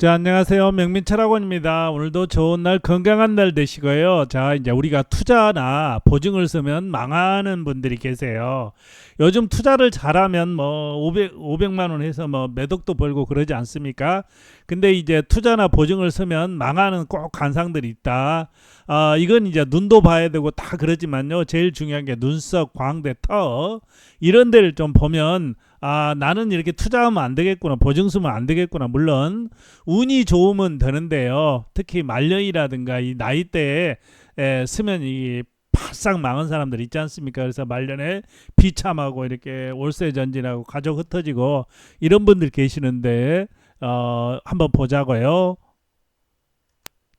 자, 안녕하세요. 명민철학원입니다. 오늘도 좋은 날, 건강한 날 되시고요. 자, 이제 우리가 투자나 보증을 쓰면 망하는 분들이 계세요. 요즘 투자를 잘하면 뭐 500, 500만 원 해서 뭐 매덕도 벌고 그러지 않습니까? 근데 이제 투자나 보증을 쓰면 망하는 꼭 간상들이 있다. 아, 이건 이제 눈도 봐야 되고 다 그러지만요. 제일 중요한 게 눈썹, 광대, 터 이런 데를 좀 보면 아, 나는 이렇게 투자하면 안 되겠구나. 보증 쓰면 안 되겠구나. 물론 운이 좋으면 되는데요. 특히 말년이라든가 이 나이대에 에, 쓰면 이 바싹 망한 사람들 있지 않습니까? 그래서 말년에 비참하고 이렇게 월세 전진하고 가족 흩어지고 이런 분들 계시는데 어, 한번 보자고요.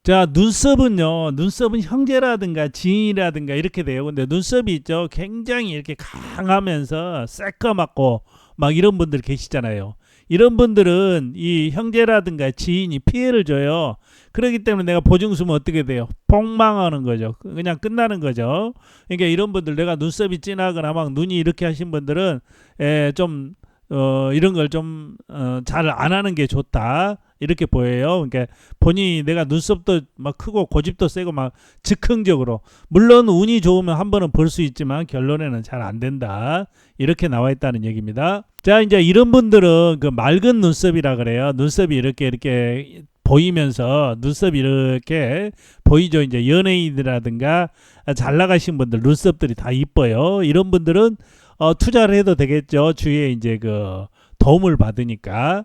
자, 눈썹은요, 눈썹은 형제라든가 지인이라든가 이렇게 돼요. 근데 눈썹이 있죠. 굉장히 이렇게 강하면서 새까맣고 막 이런 분들 계시잖아요. 이런 분들은 이 형제라든가 지인이 피해를 줘요. 그렇기 때문에 내가 보증 쓰면 어떻게 돼요? 폭망하는 거죠. 그냥 끝나는 거죠. 그러니까 이런 분들 내가 눈썹이 진하거나 막 눈이 이렇게 하신 분들은 에, 좀 어, 이런 걸 좀 잘안 하는 게 좋다. 이렇게 보여요. 그러니까 본인이 내가 눈썹도 막 크고 고집도 세고 막 즉흥적으로 물론 운이 좋으면 한 번은 벌 수 있지만 결론에는 잘 안 된다. 이렇게 나와 있다는 얘기입니다. 자, 이제 이런 분들은 그 맑은 눈썹이라 그래요. 눈썹이 이렇게 이렇게 보이면서 눈썹이 이렇게 보이죠. 이제 연예인이라든가 잘 나가신 분들 눈썹들이 다 이뻐요. 이런 분들은 어, 투자를 해도 되겠죠. 주위에 이제 그 도움을 받으니까.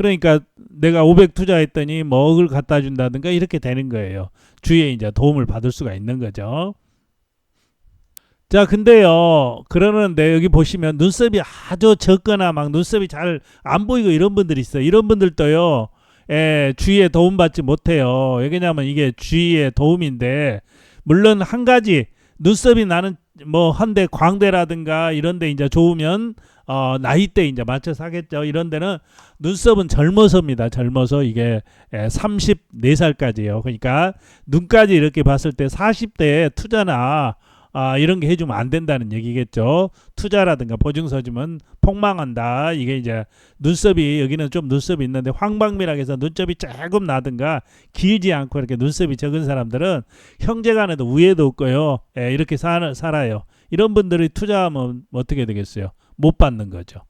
그러니까 내가 500 투자했더니 뭐 억을 갖다 준다든가 이렇게 되는 거예요. 주위에 이제 도움을 받을 수가 있는 거죠. 자, 근데요, 그러는데 여기 보시면 눈썹이 아주 적거나 막 눈썹이 잘 안 보이고 이런 분들이 있어요. 이런 분들도요, 예, 주위에 도움받지 못해요. 왜냐면 이게 주위의 도움인데, 물론 한 가지, 눈썹이 나는 뭐 한데 광대라든가 이런 데 이제 좋으면 어 나이 대 이제 맞춰서 하겠죠. 이런 데는 눈썹은 젊어서입니다. 젊어서 이게 34살까지요. 그러니까 눈까지 이렇게 봤을 때 40대에 투자나 아, 이런 게 해주면 안 된다는 얘기겠죠. 투자라든가 보증서 주면 폭망한다. 이게 이제 눈썹이 여기는 좀 눈썹이 있는데 황방미라고 해서 눈썹이 조금 나든가 길지 않고 이렇게 눈썹이 적은 사람들은 형제간에도 우애도 없고요. 예, 이렇게 사, 살아요. 이런 분들이 투자하면 어떻게 되겠어요? 못 받는 거죠.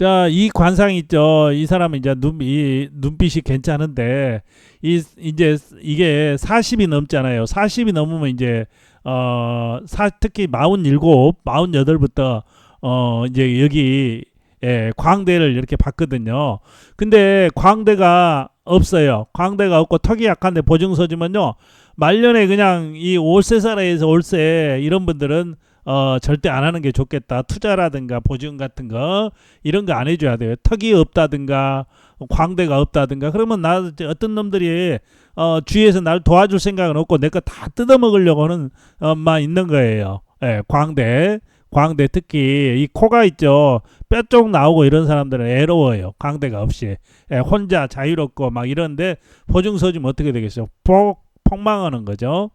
자, 이 관상 있죠. 이 사람은 이제 눈, 이 눈빛이 괜찮은데, 이, 이제 이게 40이 넘잖아요. 40이 넘으면 이제, 어, 사, 특히 47, 48부터, 어, 이제 여기, 예, 광대를 이렇게 받거든요. 근데 광대가 없어요. 광대가 없고 턱이 약한데 보증서 주면요. 말년에 그냥 이 월세사라에서 월세 이런 분들은 어, 절대 안 하는 게 좋겠다. 투자라든가 보증 같은 거 이런 거 안 해줘야 돼요. 턱이 없다든가 광대가 없다든가 그러면 나 어떤 놈들이 어, 주위에서 날 도와줄 생각은 없고 내 거 다 뜯어먹으려고 하는 엄마 있는 거예요. 예, 광대. 광대 특히 이 코가 있죠. 뼈 쪽 나오고 이런 사람들은 애로워요. 광대가 없이. 예, 혼자 자유롭고 막 이런데 보증서 주면 어떻게 되겠어요? 폭, 폭망하는 거죠.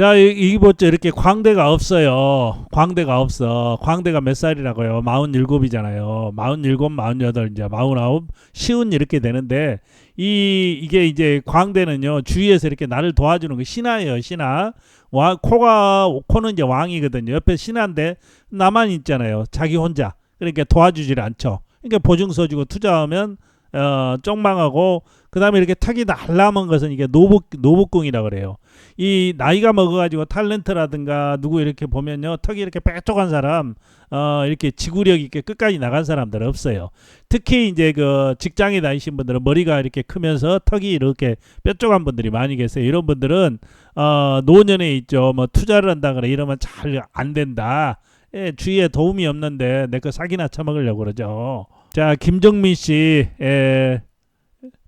자, 이, 이 보죠. 이렇게 광대가 없어요. 광대가 없어. 광대가 몇 살이라고요? 47이잖아요. 47, 48, 이제 49, 쉬운 이렇게 되는데 이 이게 이제 광대는요. 주위에서 이렇게 나를 도와주는 거 신하예요. 신하. 와, 코가 코는 이제 왕이거든요. 옆에 신하인데 나만 있잖아요. 자기 혼자. 그러니까 도와주질 않죠. 그러니까 보증서 주고 투자하면 어, 쪽망하고 그다음에 이렇게 턱이 날라먼 것은 이게 노복 노복궁이라 그래요. 이 나이가 먹어가지고 탤런트라든가 누구 이렇게 보면요 턱이 이렇게 뾰족한 사람 어 이렇게 지구력 있게 끝까지 나간 사람들 없어요. 특히 이제 그 직장에 다니신 분들은 머리가 이렇게 크면서 턱이 이렇게 뾰족한 분들이 많이 계세요. 이런 분들은 어 노년에 있죠. 뭐 투자를 한다거나 이러면 잘 안 된다. 예, 주위에 도움이 없는데 내 거 사기나 처먹으려고 그러죠. 자, 김정민 씨, 에,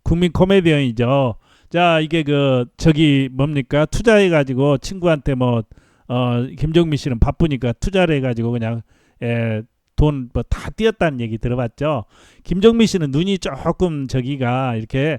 국민 코미디언이죠. 자, 이게 그 저기 뭡니까 투자해 가지고 친구한테 뭐 어, 김정민 씨는 바쁘니까 투자를 해 가지고 그냥 에, 돈 뭐 다 띄었다는 얘기 들어봤죠. 김정민 씨는 눈이 조금 저기가 이렇게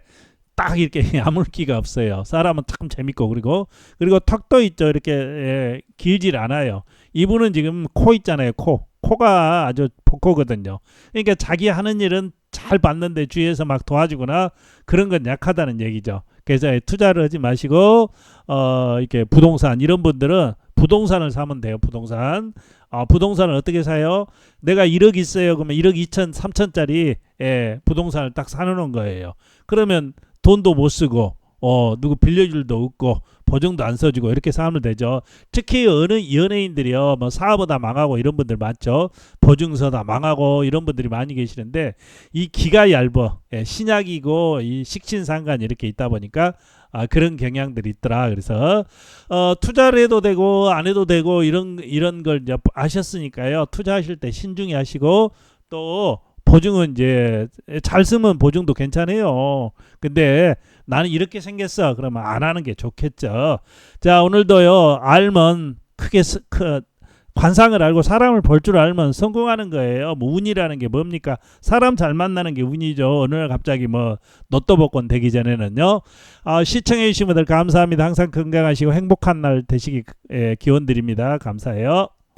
딱 이렇게 아물기가 없어요. 사람은 참 재밌고 그리고 그리고 턱도 있죠. 이렇게 예, 길질 않아요. 이분은 지금 코 있잖아요. 코. 코가 아주 복코거든요. 그러니까 자기 하는 일은 잘 받는데 주위에서 막 도와주거나 그런 건 약하다는 얘기죠. 그래서 투자를 하지 마시고 어 이렇게 부동산 이런 분들은 부동산을 사면 돼요. 부동산. 아, 부동산을 어떻게 사요? 내가 1억 있어요. 그러면 1억 2천, 3천짜리 예, 부동산을 딱 사놓은 거예요. 그러면 돈도 못 쓰고 어, 누구 빌려줄 도 없고 보증도 안 써주고 이렇게 사면 되죠. 특히 어느 연예인들이요, 뭐 사업하다 망하고 이런 분들 많죠. 보증서 다 망하고 이런 분들이 많이 계시는데 이 기가 얇어, 예, 신약이고 이 식신상관 이렇게 있다 보니까 아, 그런 경향들이 있더라. 그래서 어, 투자를 해도 되고 안 해도 되고 이런 이런 걸 이제 아셨으니까요. 투자하실 때 신중히 하시고 또 보증은 이제 잘 쓰면 보증도 괜찮아요. 근데 나는 이렇게 생겼어. 그러면 안 하는 게 좋겠죠. 자, 오늘도요. 알면 크게 스, 크, 관상을 알고 사람을 볼 줄 알면 성공하는 거예요. 뭐 운이라는 게 뭡니까? 사람 잘 만나는 게 운이죠. 어느 날 갑자기 뭐 로또 복권 되기 전에는요. 아, 시청해 주신 분들 감사합니다. 항상 건강하시고 행복한 날 되시기 예, 기원 드립니다. 감사해요.